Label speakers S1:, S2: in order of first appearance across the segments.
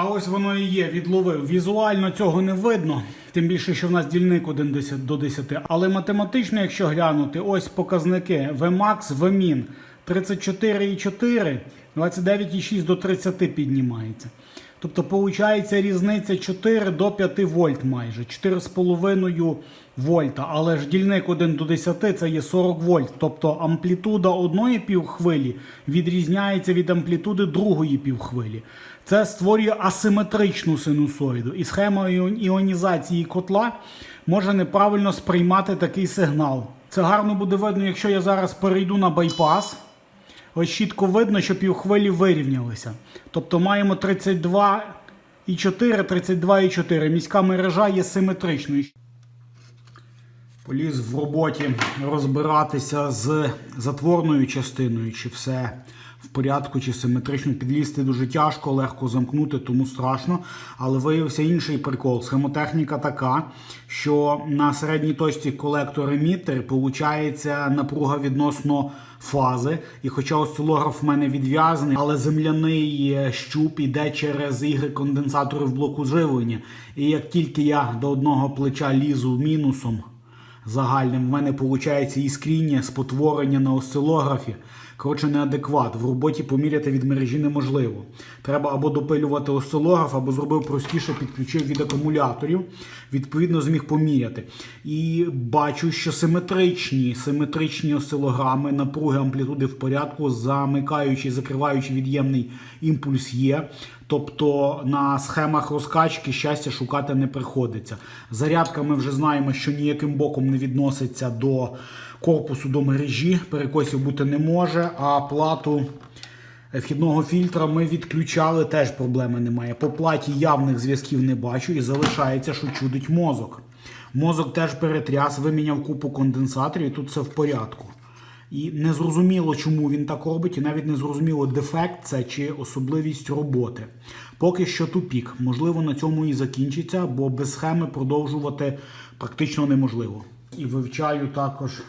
S1: А ось воно і є, відловив. Візуально цього не видно, тим більше, що в нас дільник 1 10 до 10. Але математично, якщо глянути, ось показники Vmax, Vmin 34,4, 29,6 до 30 піднімається. Тобто, виходить різниця 4 до 5 вольт майже, 4,5 вольта. Але ж дільник 1 до 10 це є 40 вольт. Тобто амплітуда одної півхвилі відрізняється від амплітуди другої півхвилі. Це створює асиметричну синусоїду. І схема іонізації котла може неправильно сприймати такий сигнал. Це гарно буде видно, якщо я зараз перейду на байпас. Ось чітко видно, що півхвилі вирівнялися. Тобто маємо 32,4, 32,4. Міська мережа є симетричною. Поліз в роботі розбиратися з затворною частиною, чи все в порядку, чи симетрично підлізти дуже тяжко, легко замкнути, тому страшно. Але виявився інший прикол. Схемотехніка така, що на середній точці колектор емітер виходить напруга відносно фази. І хоча осцилограф в мене відв'язаний, але земляний е, щуп іде через ігри конденсатори в блоку живлення. І як тільки я до одного плеча лізу мінусом загальним. В мене виходить іскріння, спотворення на осцилографі. Коротше, неадекват. В роботі поміряти від мережі неможливо. Треба або допилювати осцилограф, або зробив простіше, підключив від акумуляторів. Відповідно, зміг поміряти. І бачу, що симетричні, симетричні осцилограми, напруги амплітуди в порядку, замикаючи, закриваючи від'ємний імпульс є. Тобто на схемах розкачки щастя шукати не приходиться. Зарядка ми вже знаємо, що ніяким боком не відноситься до корпусу до мережі, перекосів бути не може. А плату вхідного фільтра ми відключали, теж проблеми немає. По платі явних зв'язків не бачу і залишається, що чудить мозок. Мозок теж перетряс, виміняв купу конденсаторів, і тут все в порядку. І не зрозуміло, чому він так робить, і навіть не зрозуміло, дефект це чи особливість роботи. Поки що тупік. Можливо, на цьому і закінчиться, бо без схеми продовжувати практично неможливо. І вивчаю також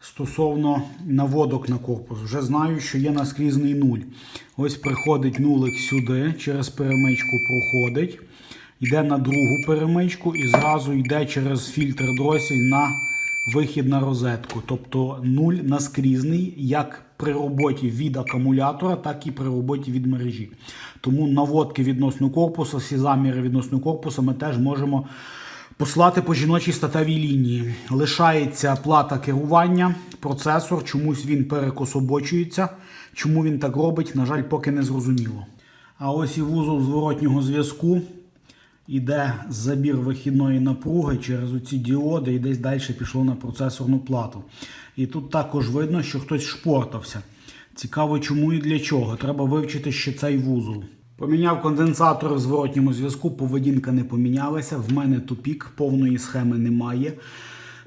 S1: стосовно наводок на корпус. Вже знаю, що є наскрізний нуль. Ось приходить нулик сюди, через перемичку проходить, йде на другу перемичку і зразу йде через фільтр дросіль на вихід на розетку. Тобто нуль наскрізний, як при роботі від акумулятора, так і при роботі від мережі. Тому наводки відносно корпусу, всі заміри відносно корпусу ми теж можемо послати по жіночій статевій лінії. Лишається плата керування, процесор, чомусь він перекособочується. Чому він так робить, на жаль, поки не зрозуміло. А ось і вузол зворотнього зв'язку. Іде забір вихідної напруги через оці діоди і десь далі пішло на процесорну плату. І тут також видно, що хтось шпортався. Цікаво, чому і для чого. Треба вивчити ще цей вузол. Поміняв конденсатор в зворотньому зв'язку, поведінка не помінялася. В мене тупік, повної схеми немає.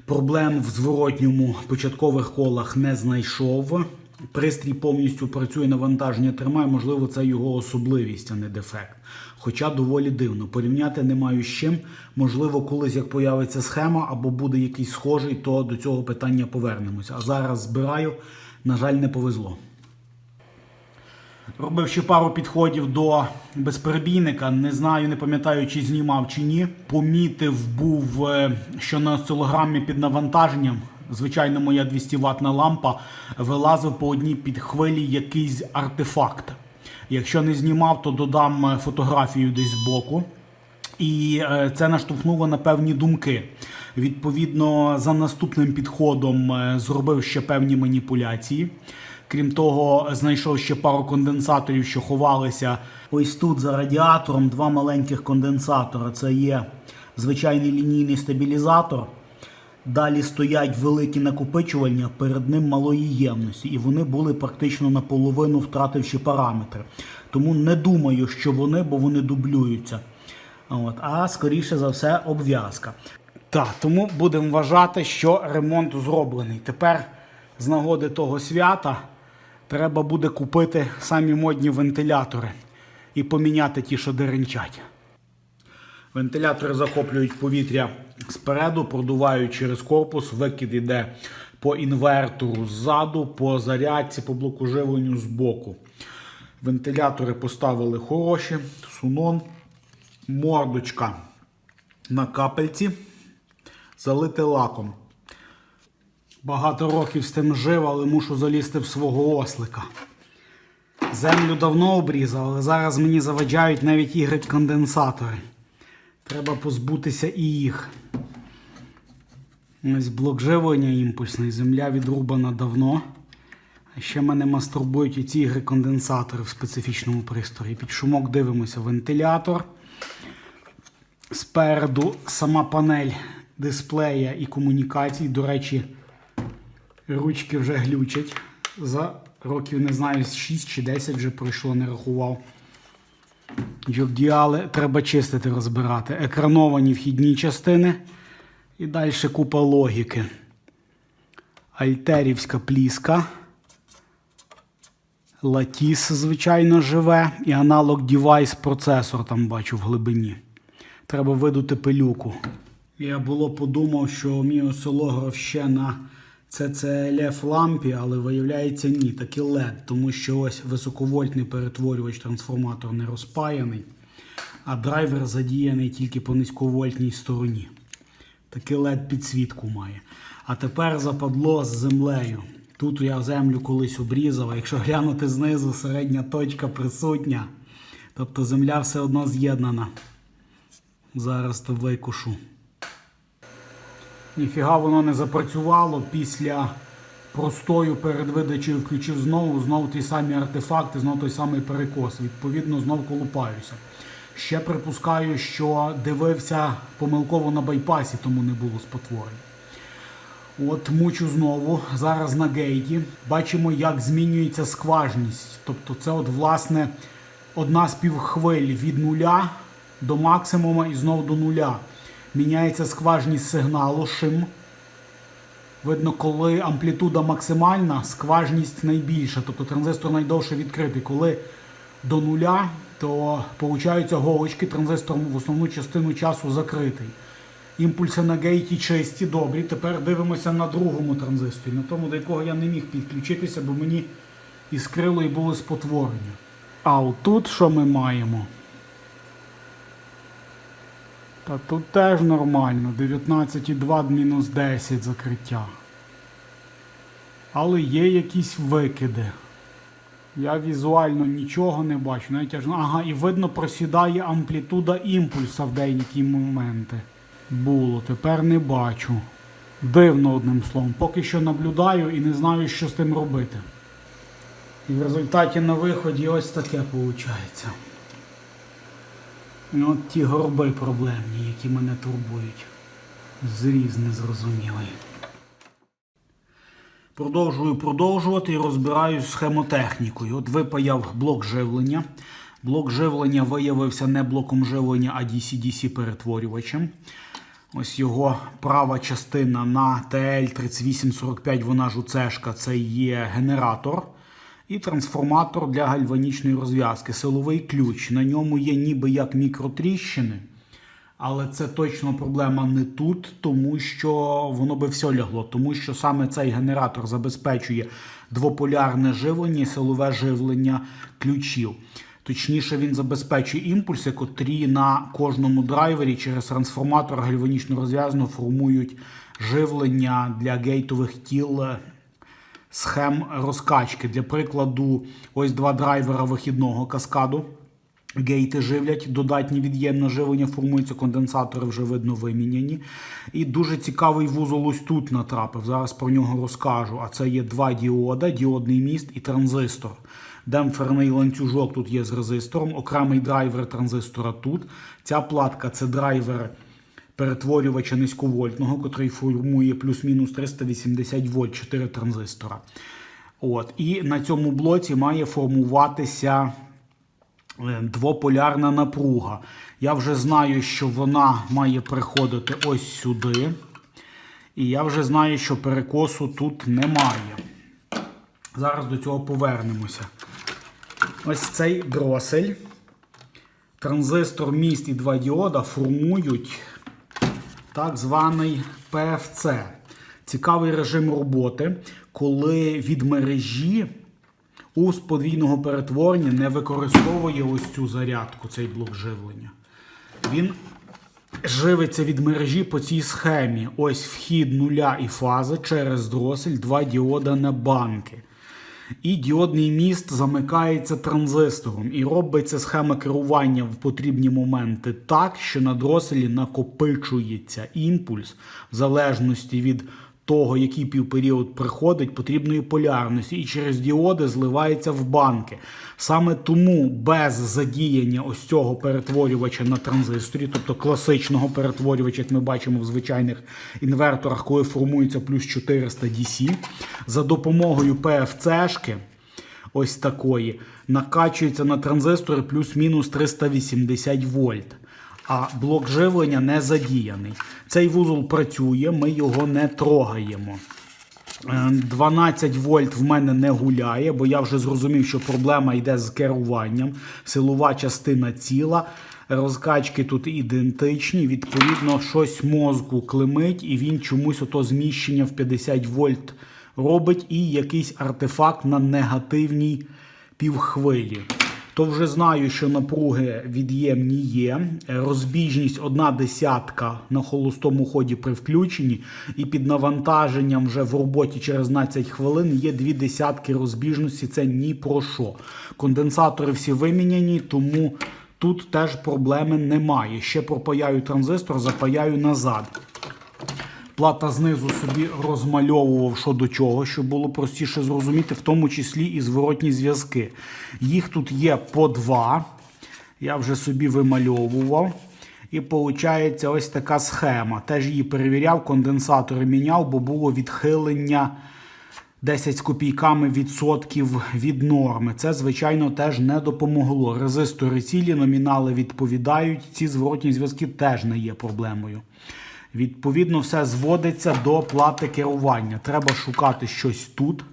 S1: Проблем в зворотньому початкових колах не знайшов. Пристрій повністю працює навантаження тримає, можливо, це його особливість, а не дефект. Хоча доволі дивно. Порівняти не маю з чим. Можливо, колись як появиться схема або буде якийсь схожий, то до цього питання повернемося. А зараз збираю, на жаль, не повезло. Робив ще пару підходів до безперебійника. Не знаю, не пам'ятаю, чи знімав чи ні. Помітив був, е, що на осцилограмі під навантаженням, звичайно, моя 200 ватна лампа, вилазив по одній підхвилі якийсь артефакт. Якщо не знімав, то додам е, фотографію десь збоку. І е, це наштовхнуло на певні думки. Відповідно, за наступним підходом зробив ще певні маніпуляції. Крім того, знайшов ще пару конденсаторів, що ховалися ось тут за радіатором. Два маленьких конденсатора. Це є звичайний лінійний стабілізатор. Далі стоять великі накопичувальня, перед ним малої ємності, і вони були практично наполовину втративши параметри. Тому не думаю, що вони, бо вони дублюються. От, а скоріше за все, обв'язка. Так, тому будемо вважати, що ремонт зроблений. Тепер з нагоди того свята треба буде купити самі модні вентилятори і поміняти ті, що деренчать. Вентилятори захоплюють повітря спереду, продувають через корпус, викид іде по інвертору ззаду, по зарядці, по блоку живленню збоку. Вентилятори поставили хороші, сунон, мордочка на капельці, залити лаком. Багато років з тим жив, але мушу залізти в свого ослика. Землю давно обрізав, але зараз мені заваджають навіть ігри конденсатори. Треба позбутися і їх. Ось блок живлення імпульсний. Земля відрубана давно. А ще мене мастурбують і ці ігри конденсатори в специфічному пристрої. Під шумок дивимося вентилятор. Спереду сама панель дисплея і комунікацій. До речі, ручки вже глючать. За років, не знаю, 6 чи 10 вже пройшло, не рахував. Джордіали треба чистити, розбирати. Екрановані вхідні частини. І далі купа логіки. Альтерівська пліска. Латіс, звичайно, живе. І аналог девайс процесор там бачу в глибині. Треба видути пилюку. Я було подумав, що мій осцилограф ще на CCLF лампі, але виявляється ні, таки LED, тому що ось високовольтний перетворювач трансформатор не розпаяний, а драйвер задіяний тільки по низьковольтній стороні. Таки LED підсвітку має. А тепер западло з землею. Тут я землю колись обрізав, а якщо глянути знизу, середня точка присутня. Тобто земля все одно з'єднана. Зараз то викушу. Ніфіга воно не запрацювало після простою перед видачею включив знову, знову ті самі артефакти, знову той самий перекос. Відповідно, знову колупаюся. Ще припускаю, що дивився помилково на байпасі, тому не було спотворень. От мучу знову. Зараз на гейті. Бачимо, як змінюється скважність. Тобто, це от, власне, одна з півхвиль від нуля до максимума і знову до нуля. Міняється скважність сигналу шим. Видно, коли амплітуда максимальна, скважність найбільша, тобто транзистор найдовше відкритий. Коли до нуля, то получаються голочки, транзистор в основну частину часу закритий. Імпульси на гейті чисті, добрі. Тепер дивимося на другому транзисторі, на тому, до якого я не міг підключитися, бо мені іскрило і було спотворення. А отут що ми маємо? Та тут теж нормально. 19,2 мінус 10 закриття. Але є якісь викиди. Я візуально нічого не бачу. Навіть аж... Ага, і видно, просідає амплітуда імпульса в деякі моменти. Було, тепер не бачу. Дивно одним словом. Поки що наблюдаю і не знаю, що з тим робити. І в результаті на виході ось таке виходить. І от ті горби проблемні, які мене турбують. Зріз незрозумілий. Продовжую продовжувати і розбираюсь схемотехнікою. От випаяв блок живлення. Блок живлення виявився не блоком живлення, а DC-DC перетворювачем. Ось його права частина на TL3845, вона ж УЦшка, це є генератор. І трансформатор для гальванічної розв'язки. Силовий ключ. На ньому є ніби як мікротріщини. Але це точно проблема не тут, тому що воно би все лягло. Тому що саме цей генератор забезпечує двополярне живлення і силове живлення ключів. Точніше, він забезпечує імпульси, котрі на кожному драйвері через трансформатор гальванічно розв'язано формують живлення для гейтових тіл схем розкачки. Для прикладу, ось два драйвера вихідного каскаду. Гейти живлять, додатні від'ємне живлення, формуються конденсатори, вже видно виміняні. І дуже цікавий вузол ось тут натрапив. Зараз про нього розкажу. А це є два діода, діодний міст і транзистор. Демпферний ланцюжок тут є з резистором, окремий драйвер транзистора тут. Ця платка це драйвер перетворювача низьковольтного, котрий формує плюс-мінус 380 вольт 4 транзистора. От. І на цьому блоці має формуватися е, двополярна напруга. Я вже знаю, що вона має приходити ось сюди. І я вже знаю, що перекосу тут немає. Зараз до цього повернемося. Ось цей дросель, транзистор міст і два діода формують так званий PFC. Цікавий режим роботи, коли від мережі ус подвійного перетворення не використовує ось цю зарядку, цей блок живлення. Він живиться від мережі по цій схемі. Ось вхід нуля і фази через дросель, два діода на банки. І діодний міст замикається транзистором і робиться схема керування в потрібні моменти так, що на дроселі накопичується імпульс в залежності від того, який півперіод приходить, потрібної полярності, і через діоди зливається в банки. Саме тому без задіяння ось цього перетворювача на транзисторі, тобто класичного перетворювача, як ми бачимо в звичайних інверторах, коли формується плюс 400 DC, за допомогою PFC-шки, ось такої, накачується на транзистори плюс-мінус 380 вольт. А блок живлення не задіяний. Цей вузол працює, ми його не трогаємо. Е, 12 вольт в мене не гуляє, бо я вже зрозумів, що проблема йде з керуванням. Силова частина ціла. Розкачки тут ідентичні. Відповідно, щось мозку клемить, і він чомусь ото зміщення в 50 вольт робить, і якийсь артефакт на негативній півхвилі. То вже знаю, що напруги від'ємні є. Розбіжність одна десятка на холостому ході при включенні, і під навантаженням вже в роботі через 12 хвилин є дві десятки розбіжності. Це ні про що. Конденсатори всі виміняні, тому тут теж проблеми немає. Ще пропаяю транзистор, запаяю назад. Плата знизу собі розмальовував що до чого, щоб було простіше зрозуміти, в тому числі і зворотні зв'язки. Їх тут є по два. Я вже собі вимальовував. І виходить ось така схема. Теж її перевіряв, конденсатори міняв, бо було відхилення 10 з копійками відсотків від норми. Це, звичайно, теж не допомогло. Резистори цілі, номінали відповідають. Ці зворотні зв'язки теж не є проблемою. Відповідно, все зводиться до плати керування. Треба шукати щось тут.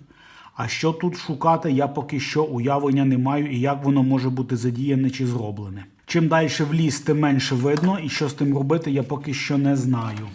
S1: А що тут шукати, я поки що уявлення не маю і як воно може бути задіяне чи зроблене. Чим далі в ліс, тим менше видно, і що з тим робити, я поки що не знаю.